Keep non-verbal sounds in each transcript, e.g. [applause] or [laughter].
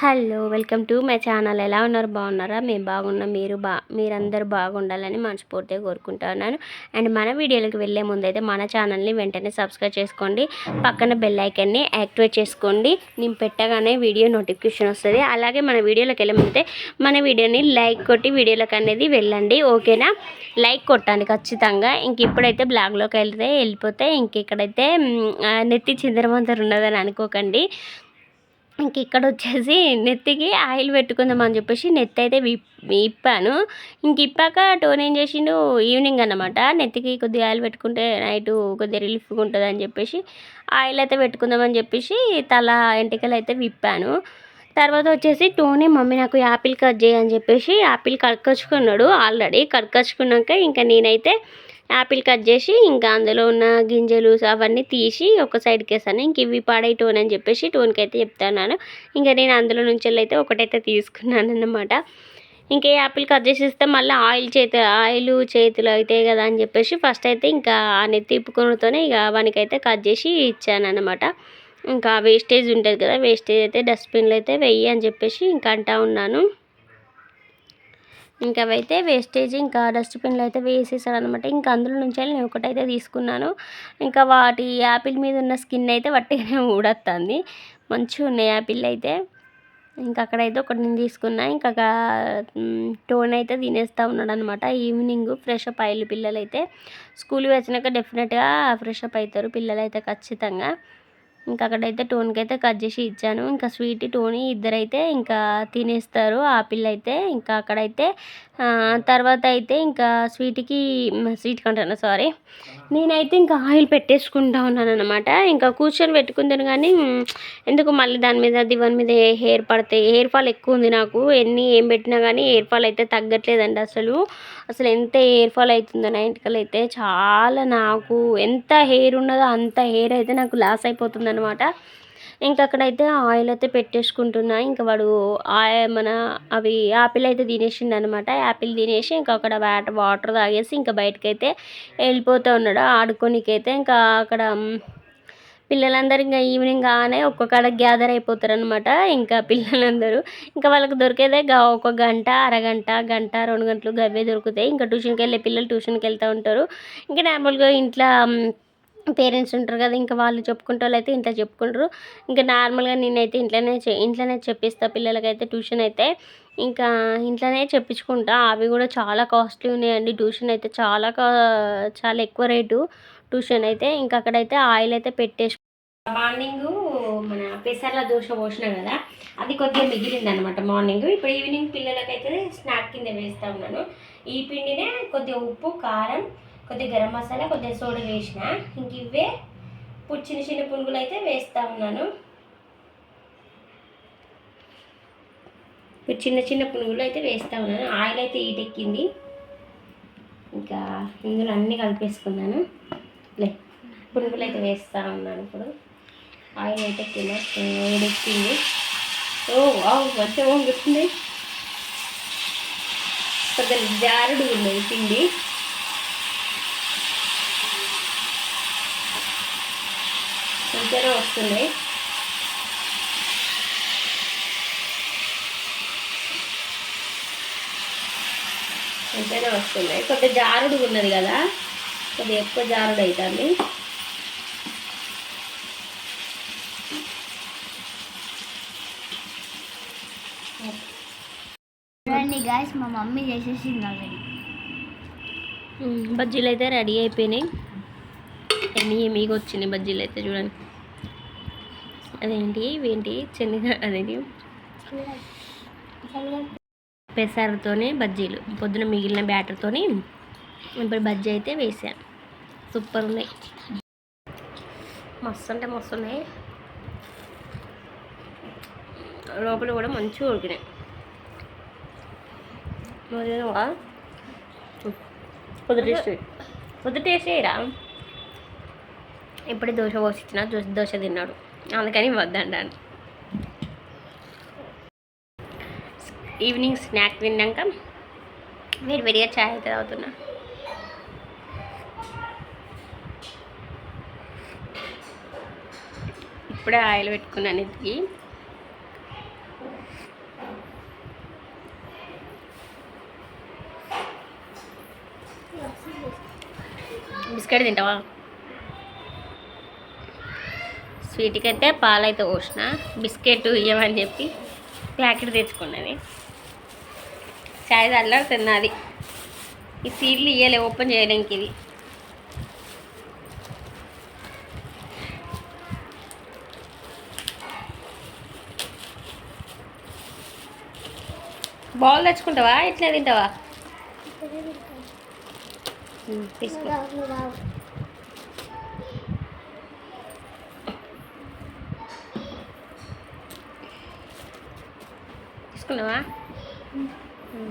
Hello welcome to my channel. ఎలా ఉన్నారు? బాగున్నారా? మేము బాగున్నాం. మీరు బా మీరందరూ బాగుండాలని మనస్ఫూర్తిగా కోరుకుంటున్నాను అండ్ మన వీడియోలకు వెళ్ళే ముందు అయితే మన ఛానల్ని వెంటనే సబ్స్క్రైబ్ చేసుకోండి. పక్కన బెల్ ఐకన్ని యాక్టివేట్ చేసుకోండి. నేను పెట్టగానే వీడియో నోటిఫికేషన్ వస్తుంది. అలాగే మన వీడియోలోకి వెళ్ళమంటే మన వీడియోని లైక్ కొట్టి వీడియోలకు అనేది వెళ్ళండి. ఓకేనా? లైక్ కొట్టండి ఖచ్చితంగా. ఇంక ఇప్పుడైతే బ్లాగ్లోకి వెళ్తే వెళ్ళిపోతే ఇంక ఇక్కడైతే నెత్తి చిందరమందరు ఉన్నదని అనుకోకండి. ఇంక ఇక్కడ వచ్చేసి నెత్తికి ఆయిల్ పెట్టుకుందామని చెప్పేసి నెత్తి అయితే విప్ విప్పాను. ఇంక ఇప్పాక టోన్ ఏం చేసిండు? ఈవినింగ్ అన్నమాట. నెత్తికి కొద్దిగా ఆయిల్ పెట్టుకుంటే నైట్ కొద్దిగా రిలీఫ్గా ఉంటుంది అని చెప్పేసి ఆయిల్ అయితే పెట్టుకుందామని చెప్పేసి తల ఎంటికలు అయితే విప్పాను. తర్వాత వచ్చేసి టోనీ మమ్మీ నాకు యాపిల్ కట్ చేయని చెప్పేసి యాపిల్ కడకచ్చుకున్నాడు ఆల్రెడీ. కడకొచ్చుకున్నాక ఇంకా నేనైతే యాపిల్ కట్ చేసి ఇంకా అందులో ఉన్న గింజలు అవన్నీ తీసి ఒక సైడ్కి వేసాను ఇంక ఇవి పాడై టోన్ అని చెప్పేసి టోన్కి అయితే చెప్తాను ఇంకా నేను అందులో నుంచి అయితే ఒకటైతే తీసుకున్నాను అనమాట ఇంకా యాపిల్ కట్ చేసి ఇస్తే మళ్ళీ ఆయిల్ చేతి ఆయిల్ చేతులు అవుతాయి కదా అని చెప్పేసి ఫస్ట్ అయితే ఇంకా నెత్తి తిప్పుకొనతోనే ఇక వానికైతే కట్ చేసి ఇచ్చాను అనమాట ఇంకా వేస్టేజ్ ఉంటుంది కదా వేస్టేజ్ అయితే డస్ట్బిన్లో అయితే వెయ్యి అని చెప్పేసి ఇంకా అంటా ఉన్నాను. ఇంకా అవైతే వేస్టేజ్ ఇంకా డస్ట్బిన్లో అయితే వేసేసాను అనమాట ఇంకా అందులో నుంచి నేను ఒకటైతే తీసుకున్నాను. ఇంకా వాటి యాపిల్ మీద ఉన్న స్కిన్ అయితే వట్టిగానే ఊడొస్తుంది మంచిగా ఉన్నాయి యాపిల్ అయితే. ఇంకా అక్కడైతే ఒకటి నేను తీసుకున్నా. ఇంకా టోన్ అయితే తినేస్తూ ఉన్నాడు అనమాట ఈవినింగ్ ఫ్రెష్ అప్ అయ్యారు పిల్లలైతే. స్కూల్ వచ్చినాక డెఫినెట్గా ఫ్రెష్ అప్ అవుతారు పిల్లలైతే ఖచ్చితంగా. ఇంకా అక్కడైతే టోన్కి అయితే కట్ చేసి ఇచ్చాను. ఇంకా స్వీట్ టోనీ ఇద్దరైతే ఇంకా తినేస్తారు. ఆ అయితే ఇంకా అక్కడైతే తర్వాత అయితే ఇంకా స్వీట్కి స్వీట్ కంటాను సారీ. నేనైతే ఇంకా ఆయిల్ పెట్టేసుకుంటా ఉన్నాను అనమాట ఇంకా కూర్చొని పెట్టుకుంటాను కానీ ఎందుకు మళ్ళీ దాని మీద దివాన్ మీద హెయిర్ పడతాయి హెయిర్ ఫాల్ ఎక్కువ ఉంది నాకు. ఎన్ని ఏం పెట్టినా కానీ హెయిర్ ఫాల్ అయితే తగ్గట్లేదండి అసలు. అసలు ఎంత హెయిర్ ఫాల్ అవుతుందో నైంటికల్ అయితే చాలా నాకు ఎంత హెయిర్ ఉన్నదో అంత హెయిర్ అయితే నాకు లాస్ అయిపోతుంది అనమాట ఇంకా అక్కడైతే ఆయిల్ అయితే పెట్టేసుకుంటున్నా. ఇంకా వాడు మన అవి యాపిల్ అయితే తినేసిండు అనమాట యాపిల్ తినేసి ఇంకా అక్కడ వాటర్ వాటర్ తాగేసి ఇంకా బయటకైతే వెళ్ళిపోతూ ఉన్నాడు. ఆడుకోనికైతే ఇంకా అక్కడ పిల్లలందరూ ఇంకా ఈవినింగ్ కాగానే ఒక్కొక్కడ గ్యాదర్ అయిపోతారు అనమాట ఇంకా పిల్లలందరూ. ఇంకా వాళ్ళకి దొరికేదే ఒక గంట అరగంట గంట రెండు గంటలు గవే దొరుకుతాయి. ఇంకా ట్యూషన్కి వెళ్ళే పిల్లలు ట్యూషన్కి వెళ్తూ ఉంటారు. ఇంకా నార్మల్గా ఇంట్లో పేరెంట్స్ ఉంటారు కదా ఇంకా వాళ్ళు చెప్పుకుంటే అయితే ఇంట్లో చెప్పుకుంటారు ఇంకా నార్మల్గా నేనైతే ఇంట్లోనే చె- ఇంట్లోనే చెప్పిస్తా పిల్లలకైతే ట్యూషన్ అయితే. ఇంకా ఇంట్లోనే చెప్పించుకుంటా. అవి కూడా చాలా కాస్ట్లీ ఉన్నాయండి. ట్యూషన్ అయితే చాలా కా చాలా ఎక్కువ రేటు ట్యూషన్ అయితే. ఇంకా అక్కడైతే ఆయిల్ అయితే పెట్టేసి మార్నింగ్ మన పెసర్ల దోశ పోసినా కదా అది కొద్దిగా మిగిలింది అనమాట మార్నింగ్. ఇప్పుడు ఈవినింగ్ పిల్లలకైతే స్నాక్ కింద వేస్తా ఉన్నాను. ఈ పిండినే కొద్దిగా ఉప్పు కారం కొద్దిగా గరం మసాలా కొద్దిగా సోడా వేసిన. ఇంక ఇవే ఇప్పుడు చిన్న చిన్న పునుగులు అయితే వేస్తూ ఉన్నాను. ఇప్పుడు చిన్న చిన్న పునుగులు అయితే వేస్తూ ఉన్నాను. ఆయిల్ అయితే ఈటెక్కింది ఇంకా ఇందులో అన్నీ కలిపేసుకున్నాను. లే పునుగులు అయితే వేస్తూ ఉన్నాను ఇప్పుడు. ఆయిల్ అయితే కింద వేడెక్కింది ఓ వావ్ మంచిగా గుర్తుంది కొద్దిగా జారుడు ఉన్నది పిండి. మంచిగానే వస్తున్నాయి. మంచిగానే వస్తున్నాయి. కొద్దిగా జారుడు ఉన్నది కదా? కొద్దిగా ఎక్కువ జారుడు అవుతుంది. చూడండి గాయస్ మా మమ్మీ చేసేసింది ఆల్రెడీ బజ్జీలు అయితే రెడీ అయిపోయినాయి. ఎన్ని మీకు వచ్చినాయి బజ్జీలు అయితే చూడండి. అదేంటి ఇవేంటి? చెన్నగా అదేంటి? పెసరతోనే బజ్జీలు. పొద్దున మిగిలిన బ్యాటర్తోని ఇప్పుడు బజ్జీ అయితే వేసాను సూపర్ ఉన్నాయి మస్తు అంటే మస్తు ఉన్నాయి లోపల కూడా మంచిగా ఉడికినాయి. పొద్దు టేస్ట్ పొద్దు టేస్ట్ చేయరా ఇప్పుడే దోశ పోసిచ్చిన దోశ దోశ తిన్నాడు. అందుకని వద్దంటాను. ఈవినింగ్ స్నాక్ తిన్నాక వేడి వేడిగా చాయ్ అయితే తాగుతున్నా. ఇప్పుడే ఆయిల్ పెట్టుకున్నాను ఇది బిస్కెట్ తింటావా? స్వీట్కి అయితే పాలైతే పోసిన బిస్కెట్ ఇవ్వమని చెప్పి ప్యాకెట్ తెచ్చుకున్నది. చాయ్ దాంట్లో తిన్నది. ఈ సీడ్లు ఇవ్వలే ఓపెన్ చేయడానికి ఇది. బాల్ తెచ్చుకుంటావా? ఇట్లా తింటావా? ăn nữa ừ. Ừ.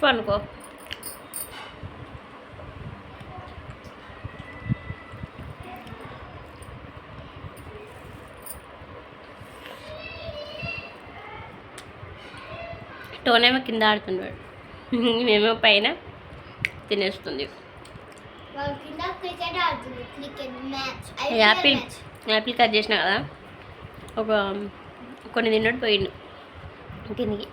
phần của టోనేమో కింద ఆడుతున్నాడు. మేమో పైన తినేస్తుంది. యాపిల్ యాపిల్ కట్ చేసిన కదా? ఒక కొన్ని తిన్నట్టు పోయిండు. కిందికి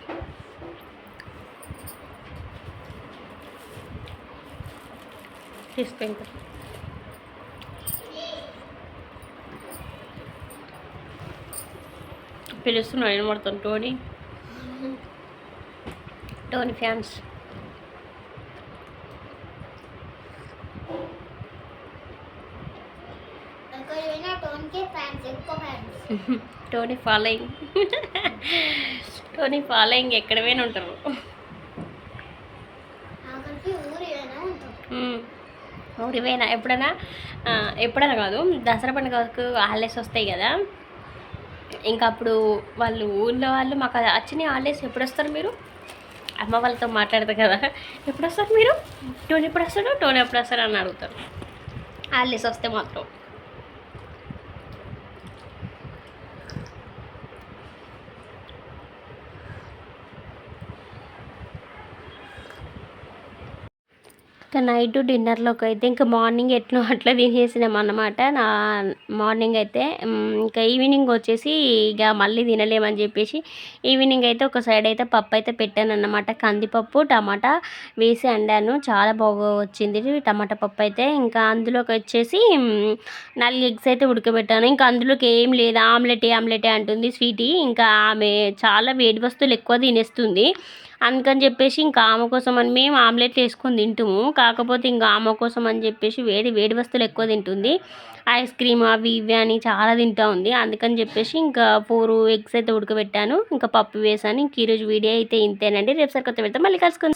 తీసుకో ఇంకా. పిలుస్తున్నాడు వినబడుతుంది Tony. [laughs] Tony fans. Tony [laughs] following. [laughs] Tony following ఎక్కడ పోయినా ఉంటారు ఊరు ఎప్పుడైనా ఎప్పుడైనా కాదు. దసరా పండుగకు హాలిడేస్ వస్తాయి కదా. ఇంకా అప్పుడు వాళ్ళు ఊళ్ళో వాళ్ళు మాకు వచ్చిన హాలిడేస్ ఎప్పుడు వస్తారు మీరు? అమ్మ వాళ్ళతో మాట్లాడదు కదా. ఎప్పుడు వస్తారు మీరు? టోన్ ఎప్పుడు వస్తాడు టోన్ ఎప్పుడు వస్తారు? అని అడుగుతారు. వాళ్ళు వస్తే మాత్రం. ఇంకా నైట్ డిన్నర్లోకి అయితే ఇంకా మార్నింగ్ ఎట్లా అట్లా తినేసినాం అన్నమాట. నా మార్నింగ్ అయితే ఇంకా ఈవినింగ్ వచ్చేసి ఇక మళ్ళీ తినలేమని చెప్పేసి ఈవినింగ్ అయితే ఒక సైడ్ అయితే పప్పు అయితే పెట్టాను అన్నమాట. కందిపప్పు టమాటా వేసి వండాను చాలా బాగా వచ్చింది టమాటా పప్పు అయితే. ఇంకా అందులోకి వచ్చేసి నాలుగు ఎగ్స్ అయితే ఉడకబెట్టాను. ఇంకా అందులోకి ఏం లేదు. ఆమ్లెట్ ఆమ్లెటే అంటుంది స్వీటీ. ఇంకా ఆమె చాలా వేడి వస్తువులు ఎక్కువ తినేస్తుంది. అందుకని చెప్పేసి ఇంకా ఆమె కోసం అని మేము ఆమ్లెట్ వేసుకొని తింటాము. కాకపోతే ఇంకా ఆమె కోసం అని చెప్పేసి వేడి వేడి వస్తువులు ఎక్కువ తింటుంది. ఐస్ క్రీమ్ అవి ఇవి అని చాలా తింటా ఉంది. అందుకని చెప్పేసి ఇంకా ఫోర్ ఎగ్స్ అయితే ఉడకబెట్టాను. ఇంకా పప్పు వేసాను. ఇంక ఈరోజు వీడియో అయితే ఇంతేనండి. రేపు సరికొత్త పెడతాం మళ్ళీ కలుసుకుందాం.